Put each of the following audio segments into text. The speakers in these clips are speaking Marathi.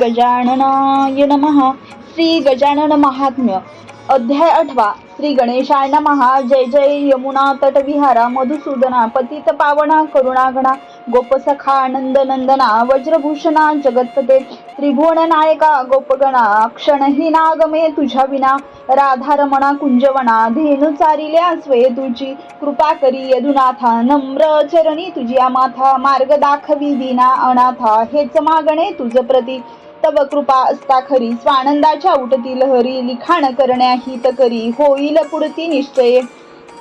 गजाननाय नमः. श्री गजानन महात्म्य. अध्याय आठवा. श्री गणेशाय नमः. जय जय यमुना तटविहारा मधुसूदना पतित पावना करुणागणा गोपसखा आनंद नंदना वज्रभूषणा जगतपते त्रिभुवन नायका गोपगणा क्षणही नागमे तुझ्या विना राधारमणा कुंजवना धेनु चारिल्या स्वे तुझी कृपा करी यदुनाथा नम्र चरणी तुझी माथा मार्ग दाखवी दिना अनाथा हेच मागणे तुझ प्रती. तव कृपा असता खरी. स्वानंदाच्या उठती लहरी लिखाण करण्या हित करी. होईल पुढती निश्चय.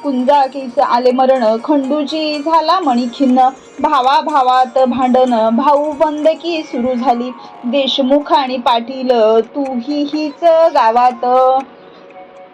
कुंजा केस आले मरण. खंडूजी झाला मणिखिन्न. भावा भावात भांडण. भाऊ बंदकी सुरू झाली. देशमुख आणि पाटील तू ही हीच गावात.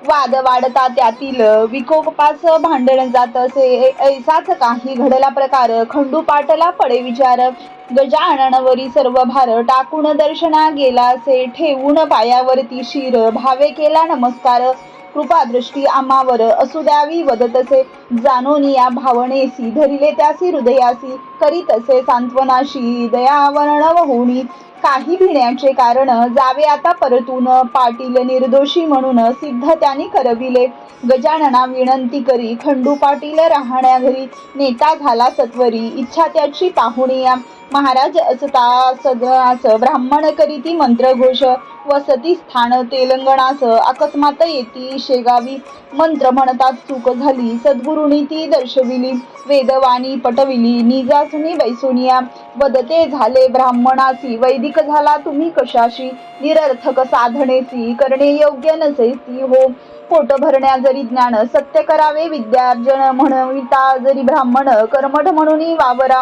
वाद वाढता त्यातील. विकोपास भांडण जात असे. ऐसाच काही घडला प्रकार. खंडू पाटला पडे विचार. गजाननवरी सर्व भार टाकून दर्शना गेला असे. ठेवून पायावरती शिर. भावे केला नमस्कार. कृपादृष्टी आम्हावर असू द्यावी वदतसे जाणोनी या भावनेसी धरिले त्यासी हृदयासी. करीत असे सांत्वनाशी. दयावर्ण होणी काही भिण्याचे कारण जावे आता परतून पाटील निर्दोषी म्हणून सिद्ध त्यांनी करविले. गजानना विनंती करी खंडू पाटील राहण्या घरी नेता झाला सत्वरी इच्छा त्याची पाहुणिया. महाराज असता सदनास ब्राह्मण करीती मंत्रघोष वसती स्थान तेलंगणास अकस्मात येती शेगावी. मंत्र म्हणतात चूक झाली सद्गुरुनी ती दर्शविली वेदवाणी पटविली निजासुनी वैसुनिया वदते झाले ब्राह्मणासी वैदिक झाला तुम्ही कशाशी निरर्थक साधनेसी करणे योग्य नसेसी हो. पोट भरण्या जरी ज्ञान सत्य करावे विद्यार्जन म्हणविता जरी ब्राह्मण कर्मठ म्हणून वावरा.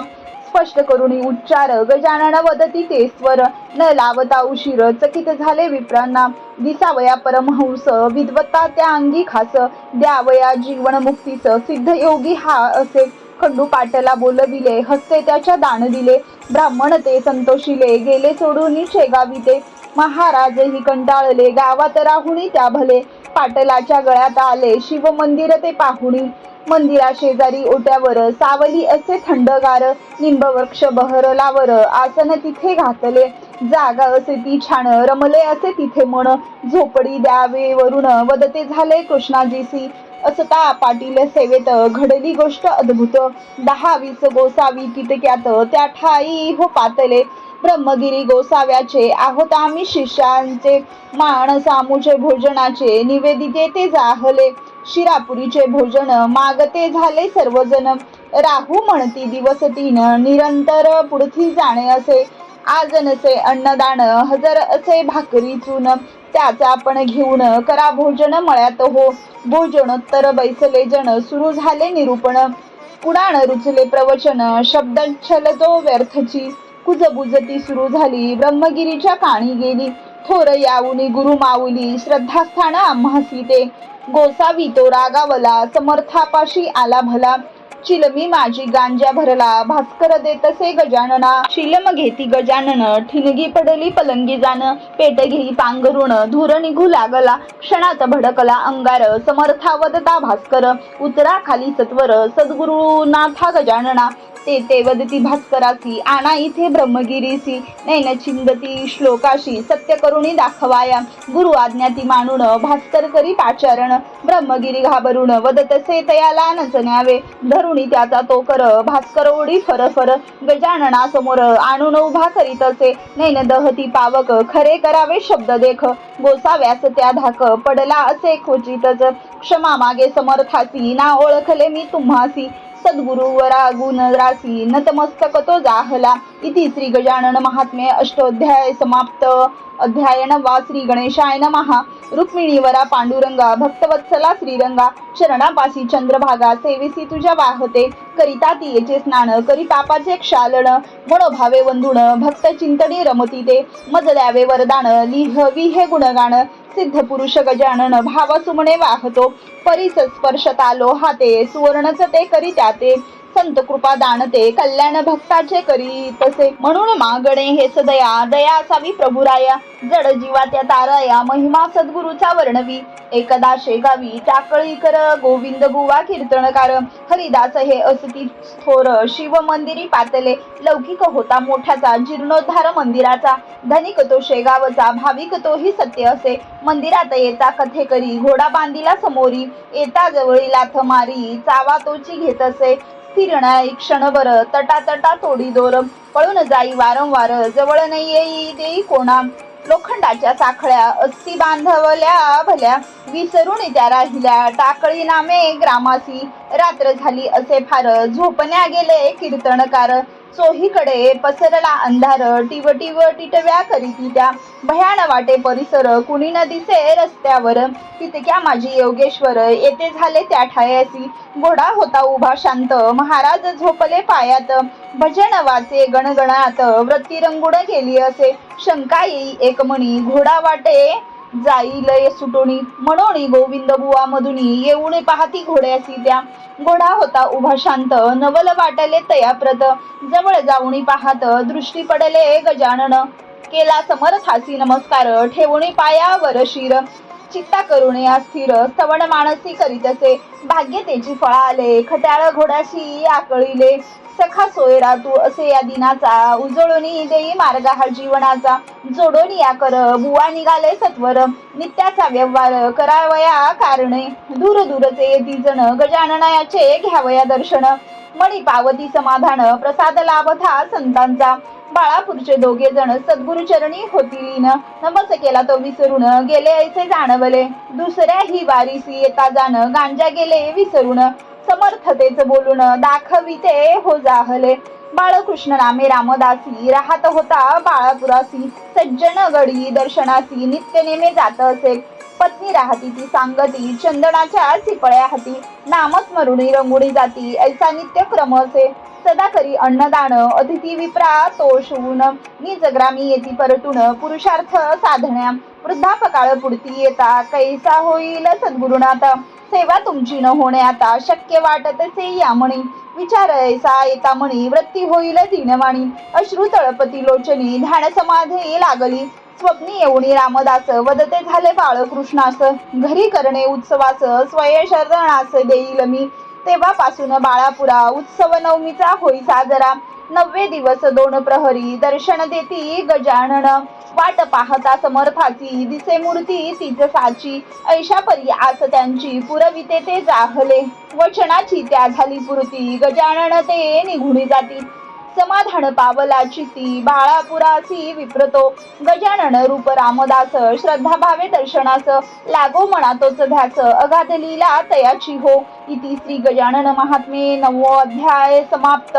स्पष्ट करून उच्चार. गजानन वदती ते स्वर. न लावता उशीर. चकित झाले विप्रांना. दिसावया परमहंस. विद्वत्ता त्या अंगी खास. द्यावया जीवन मुक्तीस. सिद्ध योगी हा असे खंडू पाटला बोलविले हस्ते त्याच्या दान दिले. ब्राह्मण ते संतोषिले. गेले सोडून शेगावी ते. महाराजही कंटाळले. गावात राहुणी त्या भले. पाटलाच्या गळ्यात आले. शिव मंदिर ते पाहुणी. मंदिरा शेजारी ओट्यावर सावली असे थंडगार निंबवृक्ष बहरलावर आसन तिथे घातले. जागा असे ती छान रमले असे तिथे मन. झोपडी द्यावे वरुण वदते झाले कृष्णाजीसी असता पाटील सेवेत घडली गोष्ट अद्भुत. दहा वीस गोसावी कितक्यात त्या ठाई हो पातले. ब्रह्मगिरी गोसाव्याचे आहोत आम्ही शिष्यांचे. मान सामूचे भोजनाचे निवेदिते ते जाहले. शिरापुरीचे भोजन मागते झाले सर्वजण. राहू म्हणती दिवस तीन निरंतर पुढती जाणे असे. आज नसे अन्नदान हजर असे भाकरी चून त्याचा आपण घेऊन करा भोजन मळ्यात हो. भोजनोत्तर बैसले जण सुरू झाले निरूपण. पुराण रुचले प्रवचन शब्दच्छल जो व्यर्थची. कुजबुजती सुरू झाली ब्रह्मगिरीच्या काणी गेली. थोर याऊनी गुरु माऊली श्रद्धास्थान आम्हासीते गोसावी तो रागावला समर्थापाशी आला भला चिलमी माझी गांजा भरला भास्कर देतसे गजानना. शिलम घेती गजानन ठिणगी पडली पलंगी जाण पेट घेई पांघरुण धुर निघू लागला. क्षणात भडकला अंगार समर्थावदता भास्कर. उतरा खाली सत्वर सद्गुरुनाथा गजानना. ते ते वदती भास्करासी आणा इथे ब्रह्मगिरीसी नैनचिंदती श्लोकाशी सत्य करुणी दाखवाया गुरु आज्ञाती मानून भास्कर करी पाचारण ब्रह्मगिरी घाबरुण वदतसे तयाला नचण्यावे धरुणी त्याचा तो कर भास्कर ओढी फर फर गजानना समोर आणून उभा करीत असे नैन दहती पावक खरे करावे शब्द देख गोसाव्यास त्या धाक पडला असे क्वचितच क्षमा मागे समर्थासी ना ओळखले मी तुम्हासी सद्गुरुवरा गुण रासी. नतमस्तक तो जाहला. इति श्री गजानन महात्म्य अष्टोध्याय समाप्त. अध्यायन वा श्री गणेशाय नमः. रुक्मिणीवरा पांडुरंगा भक्तवत्सला श्रीरंगा शरणापासी चंद्रभागा सेवेसी तुझ्या वाहते. करिता ती येचे स्नान करी पापाचे क्षालन. मनोभावे वंधुण भक्त चिंतनी रमती ते मज द्यावे वरदान लिहवी हे गुणगान. सिद्ध पुरुष गजानन भाव सुमणे वाहतो. परिस स्पर्शत आलो हाते सुवर्णच ते करी त्याते संत कृपा दानते कल्याण भक्ताचे करी तसे म्हणून मागणे हे सदया दया असावी प्रभुराया. जड जीवा त्या ताराया महिमा सद्गुरूचा वर्णवी. एकदा शेगावी टाकळी कर गोविंद बुवा कीर्तनकार. हरिदास हे असती थोर शिव मंदिरी पातले. लौकिक होता मोठ्याचा जीर्णोद्धार मंदिराचा. धनिक तो शेगावचा भाविक तोही सत्य असे. मंदिरात येता कथे करी घोडा बांधिला समोरी. येता जवळी लाथ मारी चावा तोची घेत असे. स्थिर क्षणभर तटा तटा तोडी दोर पळून जाई वारंवार जवळ नाही येई देई कोणा. लोखंडाच्या साखळ्या अस्ती बांधवल्या भल्या. विसरून त्या राहिल्या टाकळी नामे ग्रामासी. रात्र झाली असे फार झोपण्या गेले कीर्तनकार. चोहीकडे पसरला अंधार टिव टिटव्या करीती त्या भयान वाटे परिसर कुणी न दिसे रस्त्यावर. तितक्या माझी योगेश्वर येथे झाले त्या ठायासी. घोडा होता उभा शांत. महाराज झोपले पायात. भजन वाचे गणगणात. वृत्ती रंगुड गेली असे. शंका येई एक म्हणी घोडा वाटे जाईल सुटोणी. म्हणोणी गोविंद बुवा मधुनी येऊन पाहती घोड्यासी त्या घोडा होता उभा शांत नवल वाटले तयाप्रत जवळ जाऊनी पाहत दृष्टी पडले गजानन. केला समर्थासी नमस्कार ठेवणी पायावर शिर. चित्ता करुणे अस्थिर स्तवण मानसी करीत असे. भाग्य त्याची फळा आले खट्याळ घोड्याशी आकळीले. सखा सोयरा तू असे या दिनाचा उजळून देई मार्ग हा जीवनाचा. जोडोनी या कर बुवा निघाले सत्वर. नित्याचा व्यवहार करावया कारणे. दूर दूरचे येती जण गजाननायाचे घ्यावया दर्शन. मणी पावती समाधान प्रसाद लाभथा संतांचा. बाळापूरचे दोघे जण सद्गुरु चरणी होतील नमस केला तो विसरून गेले ऐसे जाणवले. दुसऱ्या ही वारीसी येता जाण गांजा गेले विसरून. समर्थतेच बोलून दाखविते हो जाहले बाळकृष्ण नामे रामदासी राहत होता बाळापुरासी सज्जन गडी दर्शनासी नित्य नेमे जात असे. पत्नी राहती ती सांगती चंदनाच्या चिपळ्या हाती. नामस्मरुणी रंगुणी जाती ऐसा नित्य क्रम असे. सदा करी अन्नदान अतिथी विप्रा तोषून मी जग्रामी येती परतून पुरुषार्थ साधण्या. वृद्धापकाळ पुढती येता कैसा होईल सद्गुरुनाथ? सेवा तुमची न होणे आता शक्य वाटतसे या म्हणे. विचार ऐसा येता म्हणे वृत्ती होईल दिनवाणी. अश्रू तळपती लोचनी ध्यान समाधी लागली. स्वप्नी येऊनी रामदास वदते झाले बाळकृष्णास घरी करणे उत्सवास स्वय शरणास देईल मी. तेव्हापासून बाळापुरा उत्सव नवमीचा होई साजरा. नववे दिवस दोन प्रहरी दर्शन देती गजानन. वाट पाहता समर्थाची दिसे मूर्ती तीच साची ऐशा परी आस त्यांची पुरविते ते जाहले. वचनाची त्या झाली पूर्ती गजानन ते निघुणी जाती. समाधान पावला चिती बाळापुरासी विप्रतो. गजानन रूप रामदास श्रद्धा भावे दर्शनास. लागो मनातोच ध्यास अगाध लीला तयाची हो. इति श्री गजानन महात्मे नवो अध्याय समाप्त.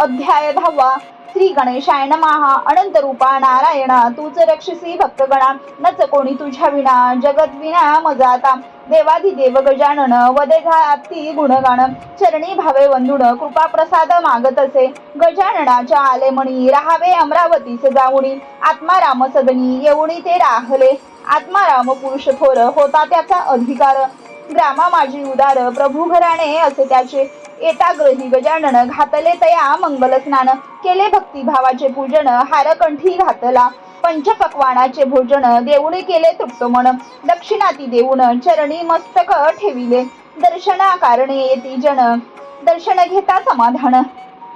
अध्याय दहावा. श्री गणेशाय नमः. अनंत रूपा नारायण. तूच रक्षसी भक्तगणा. नच कोणी तुझ्या विना. जगत विना मजाता. देवाधिदेव गजानन. वदे घाती गुणगान. चरणी भावे वंदुण. कृपा प्रसाद मागत असे गजाननाच्या आले मणी राहावे अमरावतीस जाऊणी आत्मा राम सदनी. येऊनी ते राहले. आत्मा राम पुरुष थोर. होता त्याचा अधिकार. ग्रामा माझी उदार. प्रभू घराणे असे त्याचे. एताग्रही गजानन घातले तया मंगलस्नान. केले भक्तिभावाचे पूजन हारकंठी घातला. पंचपक्वानाचे भोजन देऊने केले तृप्त मन. दक्षिणाती देऊन चरणी मस्तक ठेविले. दर्शना कारणे येती जन. दर्शन घेता समाधान.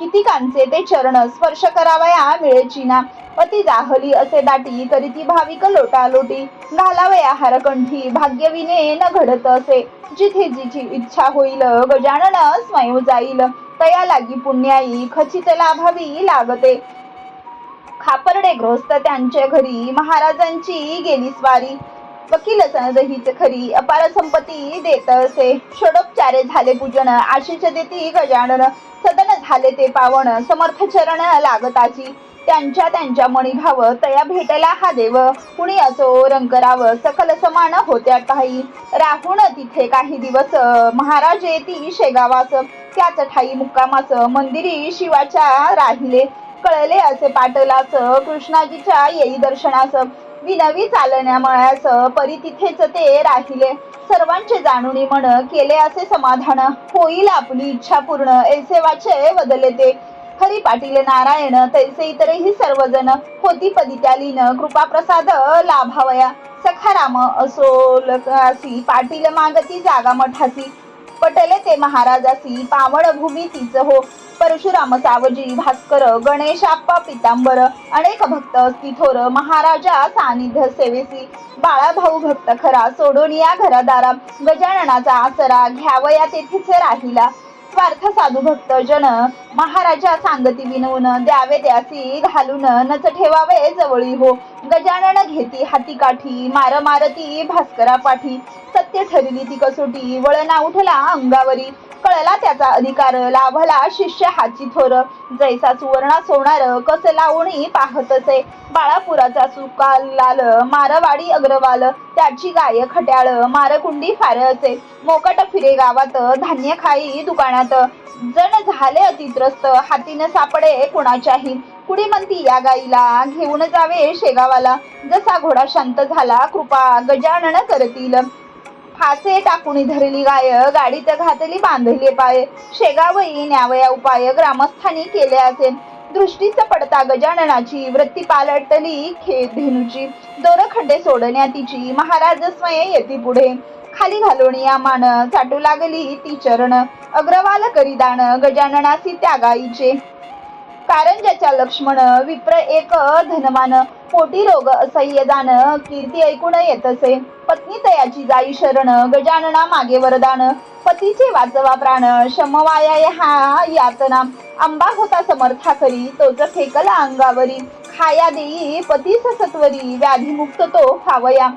कितीकांचे ते चरण स्पर्श करावया मिळेची ना. पती जाहली असे दाटी तरी ती भाविक लोटा लोटी घालावया हारकंठी भाग्यविने न घडत असे. जिथे जिची इच्छा होईल गजानन स्वयं जाईल. तया लागी पुण्याई खचित लाभावी लागते. खापर्डे ग्रस्त त्यांच्या घरी महाराजांची गेली स्वारी. वकील सनद खरी. अपार संपत्ती देत असे. षडोपचारे झाले पूजन. आशिष देती गजानन. सदन झाले ते पावन. समर्थ चरण लागताची. त्यांच्या त्यांच्या मणिभाव तया भेटला हा देव. कुणी असो रंकराव सकल समान होत्या काही. राहून तिथे काही दिवस. महाराज येती शेगावास. त्याच ठाई मुक्कामास. मंदिरी शिवाच्या राहिले. कळले असे पाटलास. कृष्णाजीच्या येई दर्शनास. विनवी चालण्यामळ्यास परी तिथेच ते राहिले. सर्वांचे जाणूनी म्हण केले असे समाधान. होईल आपली इच्छा पूर्ण. ऐसे वाचे वदले ते. हरी पाटील नारायण तैसे इतरही सर्वजण होती पदित्यालीन. त्या कृपा प्रसाद लाभावया. सखाराम असोलकासी पाटील मागती जागा मठासी. पटले ते महाराजासी. पावड भूमी तीच हो. परशुराम सावजी भास्कर गणेशाप्पा पितांबर अनेक भक्त असती महाराजा सानिध्य सेवेसी बाळा भाऊ भक्त खरा सोडून या घरादारा गजाननाचा आसरा घ्यावया तेथीचे राहिला. स्वार्थ साधू भक्त जन महाराजा सांगती विनवून द्यावे त्यासी घालून नच ठेवावे जवळी हो. गजानन घेती हाती काठी मार मारती भास्करा पाठी सत्य ठरली ती कसोटी वळणा उठला अंगावरी. कळला त्याचा अधिकार. लाभला शिष्य हाची थोर. जैसा सुवर्णा सोनार कस लावणी पाहतसे. बाळापुराचा सुकाल लाल मारवाडी अग्रवाल त्याची गाय खट्याळ मारकुंडी फार असे मोकट फिरे गावात धान्य खाई दुकानात. जण झाले अतित्रस्त हातीन सापडे कुणाच्याही. कुणी म्हणती या गाईला घेऊन जावे शेगावाला. जसा घोडा शांत झाला कृपा गजानन करतील. फासे टाकून धरली गाय गाडीत घातली बांधले पाय. शेगावई न्यावया उपाय ग्रामस्थांनी केले असे दृष्टीच पडता गजाननाची वृत्ती पालटली खेळ धेनूची. दोरखंडे सोडण्या तिची महाराज स्वयं येती पुढे. खाली घालून या मान चाटू लागली ती चरण. अग्रवाल करीदान गजाननासी त्या गाईचे कारंजाच्या लक्ष्मण विप्र एक धनमान पोटी रोग असह्य जाण कीर्ती ऐकून येतसे. पत्नी तयाची जाई शरण गजानना मागे वरदान. पतीचे वाचवा प्राण शमवाया हा यातना. आंबा होता समर्था करी तोच फेकला अंगावरी. खाया देई पतीस सत्वरी व्याधीमुक्त तो खावया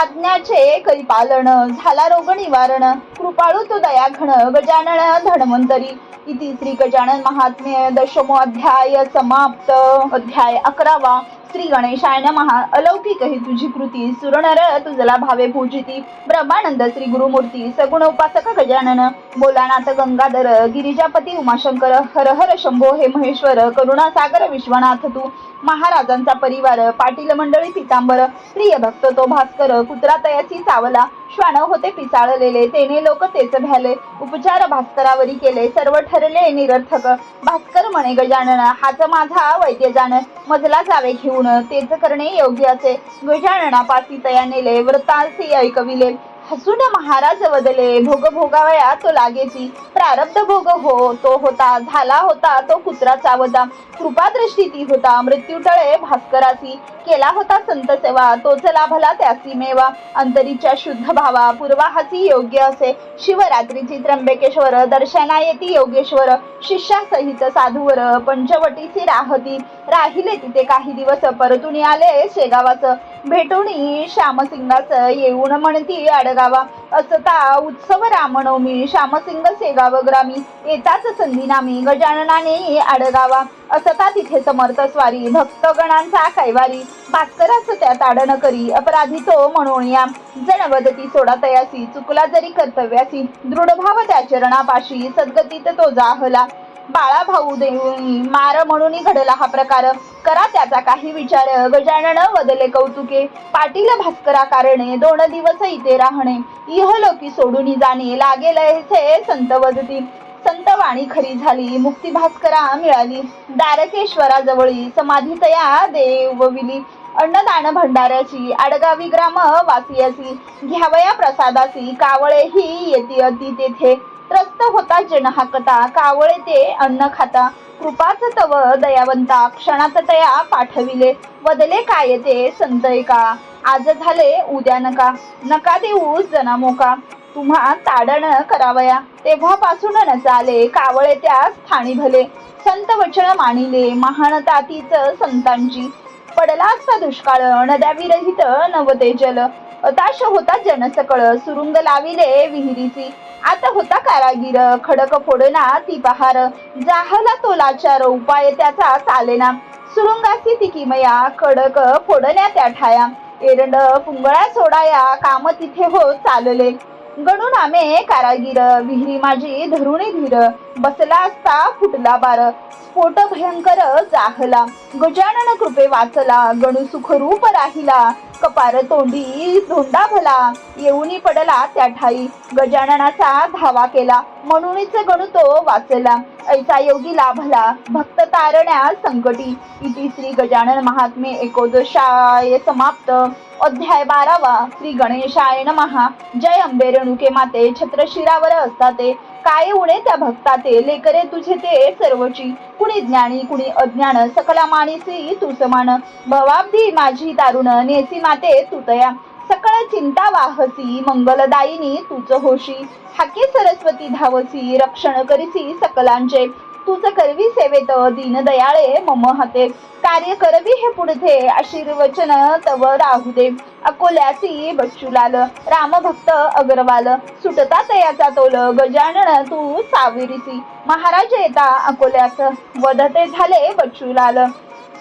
आज्ञाचे करी पालन झाला रोग निवारण. कृपाळू तो दयाघण गजानन धनवंतरी. इति श्री गजानन महात्म्य दशमोध्याय समाप्त. अध्याय अकरावा. श्री गणेशाय नमः. अलौकिक ही तुझी कृती सुरणर तुझला भावे पूजिती. ब्रह्मानंद श्री गुरुमूर्ती सगुण उपासक गजानन. बोलानाथ गंगाधर गिरिजापती उमाशंकर हर हर शंभो हे महेश्वर करुणा सागर विश्वनाथ तू. महाराजांचा परिवार पाटील मंडळी पितांबर प्रिय भक्त तो भास्कर कुत्रा तयाची सावला श्वान होते पिसाळलेले तेने लोक तेच भ्याले उपचार भास्करावरी केले सर्व ठरले निरर्थक. भास्कर म्हणे गजानन हाच माझा वैद्य जाण मजला जावे घेऊन तेच करणे योग्य असे गजाननापासी तया नेले व्रतासी ऐकविले हसून महाराज वदले भोग भोगावया तो लागेची प्रारब्ध भोग हो तो होता. झाला होता तो कुत्रा चावता कृपा दृष्टी ती होता मृत्यू टळे भास्करासी केला होता संत सेवा तोच लाभला त्यासी मेवा. अंतरीच्या शुद्ध भावा पूर्वाहासी योग्य असे. शिवरात्रीची त्र्यंबकेश्वर दर्शना येती योगेश्वर. शिष्यासहित साधूवर पंचवटीची राहती. राहिले तिथे काही दिवस परतून आले शेगावाच. भेटून श्यामसिंगाच येऊन म्हणती अडगावा असता उत्सव रामनवमी श्यामसिंग सेगाव ग्रामी येताच संधी नामी गजाननाने आडगावा. असता तिथे समर्थ स्वारी भक्तगणांचा कैवारी. भास्करास त्यात ताडण करी अपराधी तो म्हणून या. जनवदती सोडा तयासी चुकला जरी कर्तव्यासी. दृढभाव त्या चरणापाशी सद्गतीत तो जाहला. बाळा भाऊ देऊनी मार म्हणून घडला हा प्रकार. करा त्याचा काही विचार गजानन वदले कौतुके. पाटील भास्करा कारणे दोन दिवस इथे राहणे. इहलोकी सोडून जाणे लागेल हे संत वदती. संत वाणी खरी झाली मुक्ती भास्करा मिळाली. दारकेश्वराजवळी समाधीतया देवविली अन्नदान भंडाऱ्याची आडगावी ग्राम वासियासी. घ्यावया प्रसादासी कावळे ही येती अति तेथे. त्रस्त होता जन हाकता कावळे ते अन्न खाता. कृपाच तव दयावंता क्षणात तया पाठविले. बदले काय ते संत का आज झाले उद्या नका. नका देऊ जना मोका तुम्हा ताडण करावया. तेव्हापासून न चाले कावळे त्या स्थानी भले. संत वचन मानिले महानता तीच संतांची. पडला असता दुष्काळ नद्या विरहित नवते जल हताश होता जनसकळ सुरुंग लाविले विहिरीची. आता होता कारागीर खडक फोडना ती पहार. जाहला तो लाचार उपाय त्याचा चालेना. सुरुंगाची ती किमया खडक फोडण्या त्या ठाया. एरंड पुंगळा सोडाया काम तिथे हो चालले. गणून आमे कारागीर विहिरी माझी धरुणी धीर. बसला असता फुटला बार. स्फोट भयंकर जाहला. गजानन कृपे वाचला गणू सुखरूप राहिला. कपार तोंडी धोंडा भला. येऊनी पडला त्या ठाई. गजाननाचा धावा केला. म्हणूनच गणू तो वाचला. ऐसा योगी लाभला. भक्त तारण्या संकटी. इति श्री गजानन महात्मे एकोदशाय समाप्त. अध्याय बारावा. श्री गणेशाय नमहा जय अंबे रेणुके माते छत्रशिरावर असताते काय उणे त्या भक्ताते लेकरे तुझे ते सर्वची. कुणी ज्ञानी कुणी अज्ञान. सकला मानिसी तू समान. भवाब्दी माझी दारुण. नेसी माते तू तया सकळ चिंता वाहसी मंगलदायिनी तूच होशी. हाके सरस्वती धावसी रक्षण करीसी सकलांचे. तुझ करवी सेवेत दीनदयाळे मम हाते. कार्य करवी हे पुढे आशीर्वचन तव राहू दे. अकोल्याची बच्चूलाल रामभक्त अग्रवाल. सुटता तयाचा तोल गजानन तू साविरीसी. महाराज येता अकोल्यास वधते झाले बच्चूलाल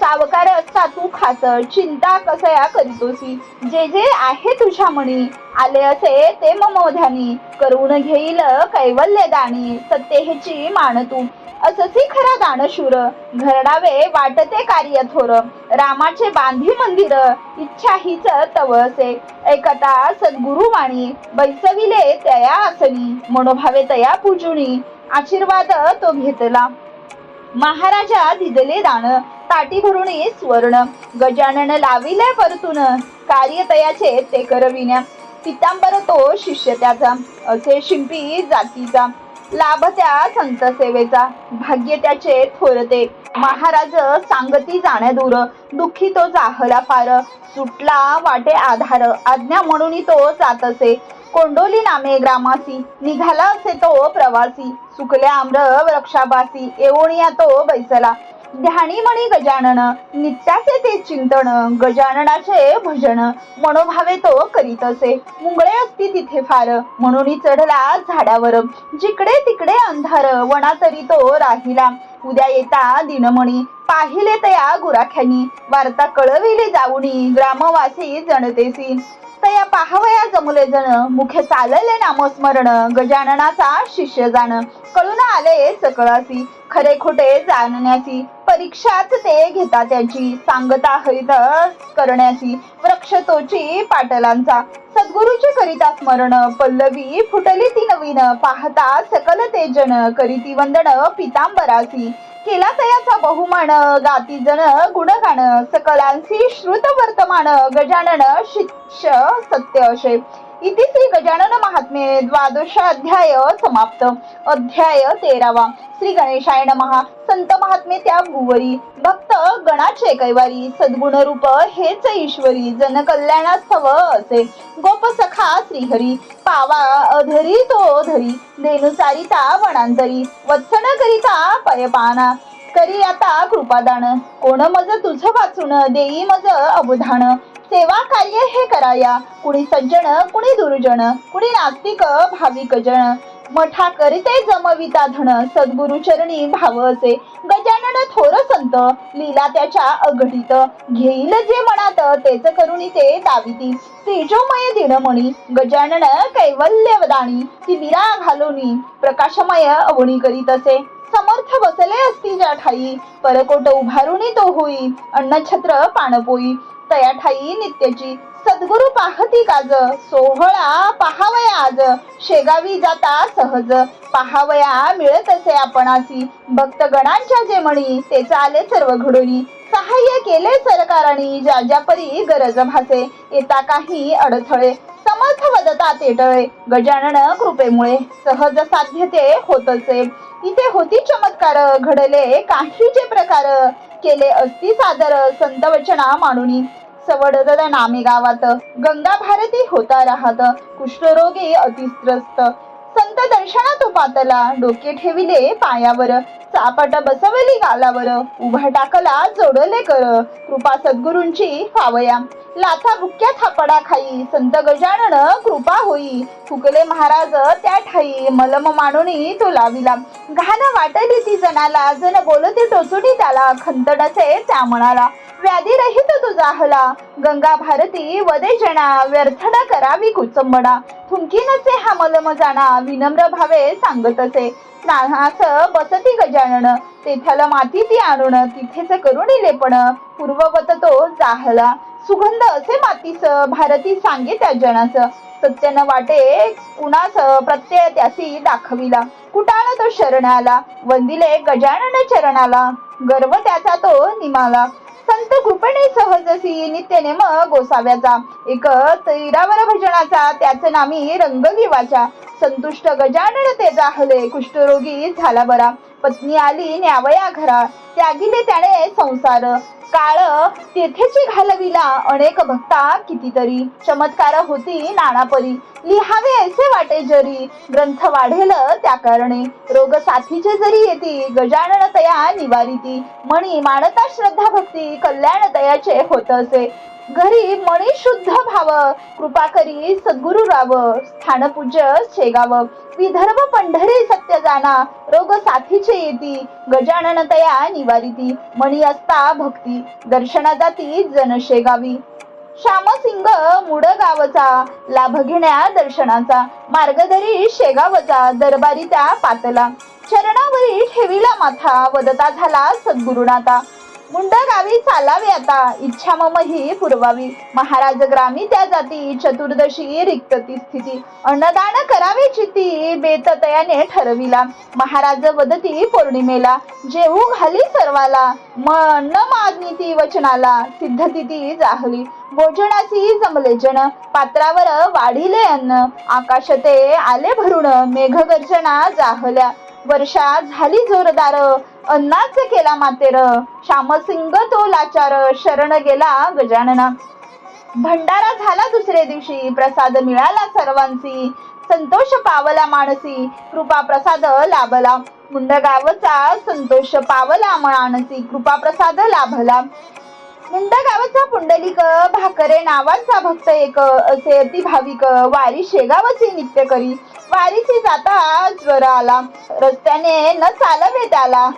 सावकार असता तू खास चिंता कसया करीतोसी. जे जे आहे तुझ्या मणी आले असे ते मम करून घेईल कैवल्य दानी सत्तेची मान तू. अससी खरा दानशूर घरडावे वाटते कार्य थोर. रामाचे बांधी मंदिर इच्छा हीच तवसे एकता सद्गुरु वाणी बैसविले तया आसनी. मनोभावे तया पूजुनी. आशीर्वाद तो घेतला. महाराजा दिदले दान. ताटी भरून स्वर्ण. गजानन लाविले परतून. कार्य तयाचे ते करविण्या. पितांबर तो शिष्य त्याचा. असे शिंपी जातीचा. लाभ त्या संत सेवेचा. भाग्य त्याचे थोरते. महाराज सांगती जाण्या दूर. दुःखी तो जाहला पार. सुटला वाटे आधार. आज्ञा म्हणून तो जात असे कोंडोली नामे ग्रामासी. निघाला असे तो प्रवासी. सुकल्या आम्र वृक्षाबासी. या तो बैसला. ध्यानी मणी गजानन नित्याचे ते चिंतन गजाननाचे भजन मनोभावे तो करीत असे. मुंगळे असती तिथे फार म्हणून चढला झाडावर. जिकडे तिकडे अंधार वना तरी तो राहिला. उद्या येता दिनमणी पाहिले तया गुराख्यानी. वार्ता कळविले जाऊनी ग्रामवासी जनतेसी तया पाहावया जमुले जण मुखे चालले नामस्मरण. गजाननाचा शिष्य जाण कळून आले सकळासी खरे खोटे जाणण्याची. परीक्षाच ते घेता त्याची सांगता हरित करण्याची वृक्ष तोची पाटलांचा. सद्गुरूचे करिता स्मरण पल्लवी फुटली ती नवीन पाहता सकल ते जन करीती वंदन पितांबरासी केला तयाचा बहुमान गाती जण गुणगान सकलांसी श्रुत वर्तमान गजानन शिक्ष सत्य असे. इति श्री गजानन महात्मे द्वादश अध्याय समाप्त. अध्याय तेरावा. श्री गणेशाय महा संत महात्मे त्या भुवरी भक्त गणाचे कैवारी. सद्गुण रूप हेच ईश्वरी. जनकल्याणास्तव असे. गोप सखा श्रीहरी. पावा अधरी तो धरी. देनुसारिता वनांतरी. वत्सन करिता पयपाना. करी आता कृपादान कोण मज तुझ वाचून देई मज अवधान. सेवा कार्य हे कराया. कुणी सज्जन कुणी दुर्जन. कुणी नास्तिक भाविक जन. मठा करिते जमविता धन. सद्गुरु चरणी भाव असे गजानन थोर संत. लीला त्याच्या अघटित. घेईल जे मनात तेच करुणी ते दाविती. तेजोमय दिनमणी गजानन कैवल्यवदानी. ती बिरा घालोनी. प्रकाशमय अवणी करीत असे. समर्थ बसले असती ज्या ठाई. परकोट उभारुणी तो होई अन्नछत्र पाणपोई. तया ठाई नित्याची सद्गुरु पाहती काज. सोहळा पहावया आज. शेगावी जाता सहज. पहावया मिळत असे आपणासी. भक्त गणांच्या जे म्हणी ते चाले सर्व घडोनी सहाय्य केले सरकाराने ज्या ज्या परी गरज भासे. येता काही अडथळे समर्थ वदता ते टळे. गजानन कृपेमुळे सहज साध्य ते होत असे इथे होती चमत्कार घडले. काही जे प्रकार केले असती सादर संत वचना मांडुनी सवडत नामे गावात गंगा भारती होता राहत कुष्ठरोगी अतिस्त्रस्त. संत दर्शनात पातला डोके ठेविले पायावर. चापट बसवली गालावर. उभा टाकला जोडले कर. कृपा सद्गुरूंची फावया लाथा बुक्या थापडा खाई. संत गजानन कृपा होई. फुकले महाराज त्या ठाई. मलम मानुनी तो लाविला. घाण वाटली ती जनाला. जण बोलते टोचुटी त्याला. खंतडचे त्या म्हणाला व्याधी रहित तुझा हला गंगा भारती वदे जना व्यर्थ न करावी कुचंबडा थुंकी नसे हा मलम जाणा विनम्र भावे सांगत असे स्नानास बसती गजानन तेथाला माती ती आणून तिथेच करून लेपण पूर्ववत तो जाहला. सुगंध असे मातीस भारती सांगे त्या जणास सत्यन वाटे कुणास प्रत्यय त्यासी दाखविला. कुटाळ तो शरण आला वंदिले गजानन चरणाला. गर्व त्याचा तो निमाला. संत कृपेने सहजसी नित्य मग गोसाव्याचा. एक तैरावर भजनाचा त्याच नामी रंग संतुष्ट गजानन ते जाहले कुष्ठरोगी झाला बरा. पत्नी आली न्यावया घरा त्यागिले त्याने संसार. काळ तेथेची घालविला अनेक भक्ता कितीतरी. चमत्कार होती नानापरी. लिहावे ऐसे वाटे जरी. ग्रंथ वाढेल त्या कारणे. रोग साथीचे जरी येती गजानन तया निवारिती. म्हणी मानता श्रद्धा भक्ती कल्याण तयाचे होत असे. घरी मणी शुद्ध भाव कृपा करी सद्गुरु राव स्थान शेगाव विदर्भ पंढरी सत्य जाना रोग साथीचे येती गजानन तया निवारिती मणी असता भक्ती दर्शना जाती जन शेगावी. श्यामसिंग मुड गावचा लाभ घेण्या दर्शनाचा मार्गदरी शेगावचा दरबारी त्या पातला. चरणावरी ठेविला माथा वदता झाला सद्गुरुनाथा. मुंड गावी चालावे आता. इच्छा मम ही पुरवावी. महाराज ग्रामी त्या जाती. चतुर्दशी रिक्त ती स्थिती. अन्नदान करावे चिती. बेततयाने ठरविला. महाराज वदती पौर्णिमेला. जेऊ घाली सर्वाला. मन मागणी ती वचनाला. सिद्ध ती जाहली. भोजनासी जमले जन. पात्रावर वाढिले अन्न. आकाश ते आले भरून मेघगर्जना जाहल्या. वर्षा झाली जोरदार. अन्नाच केला मातेर. श्यामसिंग तो लाचार. शरण गेला गजानना. भंडारा झाला दुसरे दिवशी. प्रसाद मिळाला सर्वांसी. संतोष पावला मानसी. कृपा प्रसाद लाभला. मुंडगावचा संतोष पावला माणसी कृपा प्रसाद लाभला. मुंडगावचा पुंडलिक भाकरे नावाचा भक्त एक असे अति भाविक वारी शेगावची नित्य करी. वारीची जाता ज्वर आला रस्त्याने न चालवे त्याला.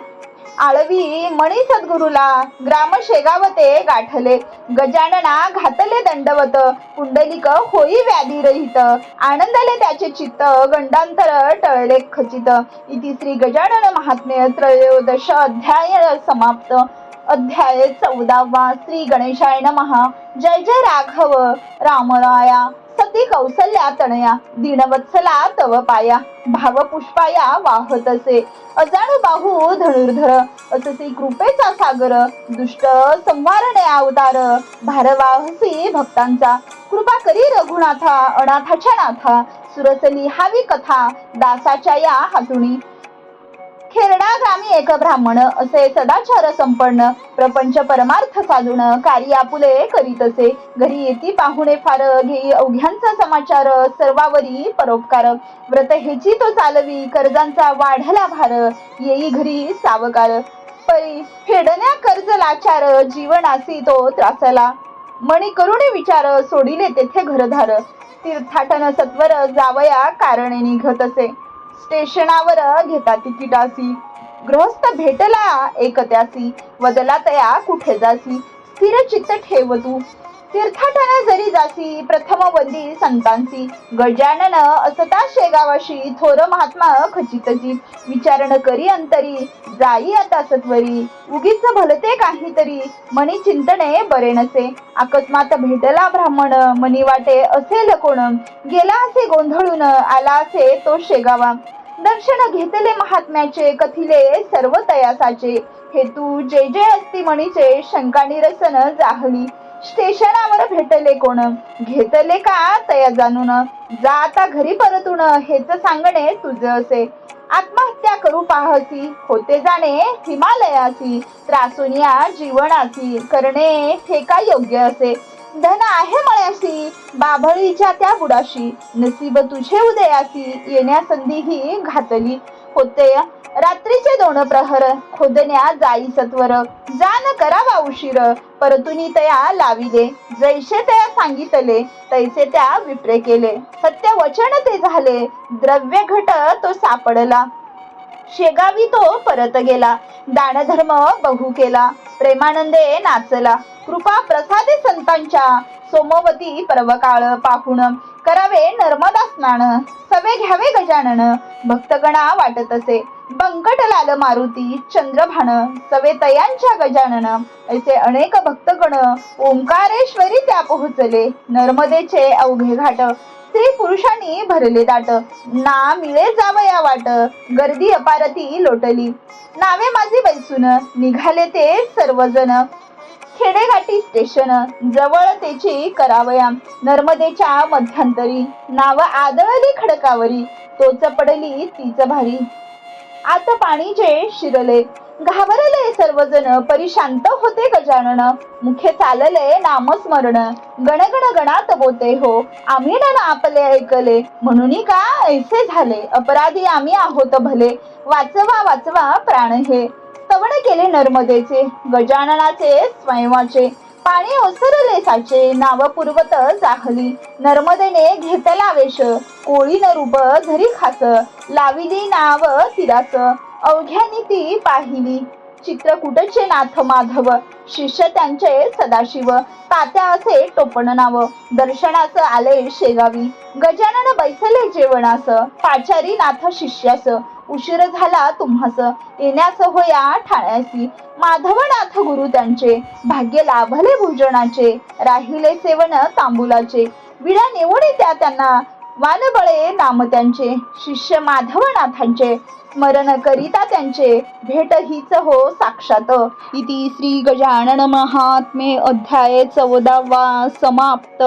आळवी मणी सद्गुरूला ग्राम शेगावते गाठले. गजानना घातले दंडवत पुंडलिक होई व्याधी रहित. आनंदले त्याचे चित्त गंडांतर टळले खचित. इति श्री गजानन महात्म्य त्रयोदश अध्याय समाप्त. अध्याय चौदावा श्री गणेशाय नमहा जय जय राघव. रामराया. सती कौसल्या तनया. दीनवत्सला तव पाया. भाव पुष्पाया वाहत असे. अजाण बाहू धनुर्धर. अससी कृपेचा सागर. दुष्ट संवारणे अवतार. भारवाहसी भक्तांचा. कृपा करी रघुनाथा अनाथाच्या नाथा. सुरसली हावी कथा. दासाच्या या हातुणी. खेरडा ग्रामी एक ब्राह्मण असे सदाचार संपन्न प्रपंच परमार्थ साधून कार्य आपुले करीत असे. घरी येती पाहुणे फार घेई अवघ्यांचा समाचार सर्वावरी परोपकार. व्रत हेची तो चालवी कर्जांचा वाढला भार. येई घरी सावकार. परी फेडण्या कर्ज लाचार जीवनासी तो त्रासला. मणी करुणे विचार सोडिले तेथे घरधार. तीर्थाटन सत्वर जावया कारणे निघत असे. स्टेशनावर घेता तिकिटासी गृहस्थ भेटला एकत्यासी वदला तया कुठे जासी? स्थिर चित्त ठेव तू तीर्थाटन जरी जासी प्रथम वंदी संतांसी गजानन असता शेगावाशी थोर महात्मा खचितची विचारण करी अंतरी जाई आता सत्वरी. उगीच भलते काहीतरी मनी चिंतने बरे नसे. अकस्मात भेटला ब्राह्मण मनी वाटे असेल कोण? गेला असे गोंधळून आला असे तो शेगावा. दर्शन घेतले महात्म्याचे कथिले सर्व तयासाचे. हेतू जे जे असती मणीचे शंका निरसन जाहली. स्टेशनावर भेटले कोण? घेतले का तया जाणून? जा आता घरी परतून हेच सांगणे तुझ असे. आत्महत्या करू पाहसी होते जाणे हिमालयासी या जीवनाची करणे हे का योग्य असे. धन आहे मळ्याशी बाभळीच्या त्या बुडाशी नसीब तुझे उदयासी येण्या संधी ही घातली होते. रात्रीचे दोन प्रहर खोदण्या जाई सत्वर. जान करावा उशीर परतुनी तया लाविले. जैसे तया सांगितले तैसे त्या विप्रे केले. सत्य वचन ते झाले द्रव्य घट तो सापडला. शेगावी तो परत गेला दानधर्म बहु केला. प्रेमानंदे नाचला कृपा प्रसादे संतांच्या. सोमवती पर्वकाळ पाहुण करावे नर्मदा स्नान. सवे घ्यावे गजानन भक्तगणा वाटत असे. बंकटलाल मारुती चंद्रभान सवेतयांच्या गजानन असे अनेक भक्तगण ओंकारेश्वरी त्या पोहोचले. नर्मदेचे अवघे घाट स्त्री पुरुषांनी भरले दाट. ना मिळे जावया वाट गर्दी अपारती लोटली. नावे माझी बैसून निघाले ते सर्वजण. खेडेघाटी स्टेशन जवळ त्याची करावया. नर्मदेच्या मध्यंतरी नाव आदळली खडकावरी. तोच पडली तीच भारी. आता पाणी जे शिरले घाबरले सर्वजण परिशांत होते गजानन. मुखे चालले नामस्मरण. गणगण गणात बोते हो आम्ही ना आपले ऐकले. म्हणून का ऐसे झाले? अपराधी आम्ही आहोत भले. वाचवा वाचवा प्राण हे. तवण केले नर्मदेचे गजाननाचे स्वयंवाचे. पाणी ओसरले साचे नाव पूर्वत जाहली. नर्मदेने घेतला वेश. कोळीन रूप घरी खास. लाविली नाव तिरास. अवघ्यानी ती पाहिली. चित्रकूटचे नाथ माधव? शिष्य त्यांचे सदाशिव. तात्या असे टोपण नाव. दर्शनास आले शेगावी. गजानन बैसले जेवणास. पाचारी नाथ शिष्यास. उशीर झाला तुम्हास येण्यास होया ठाण्यासी. माधवनाथ गुरु त्यांचे. भाग्य लाभले भोजनाचे. राहिले सेवन तांबुलाचे. विडा निवडी त्या त्यांना. वानबळे नाम त्यांचे. शिष्य माधवनाथांचे. स्मरण करिता त्यांचे. भेट हीच हो साक्षात. इति श्री गजानन महात्मे अध्याय चौदावा समाप्त.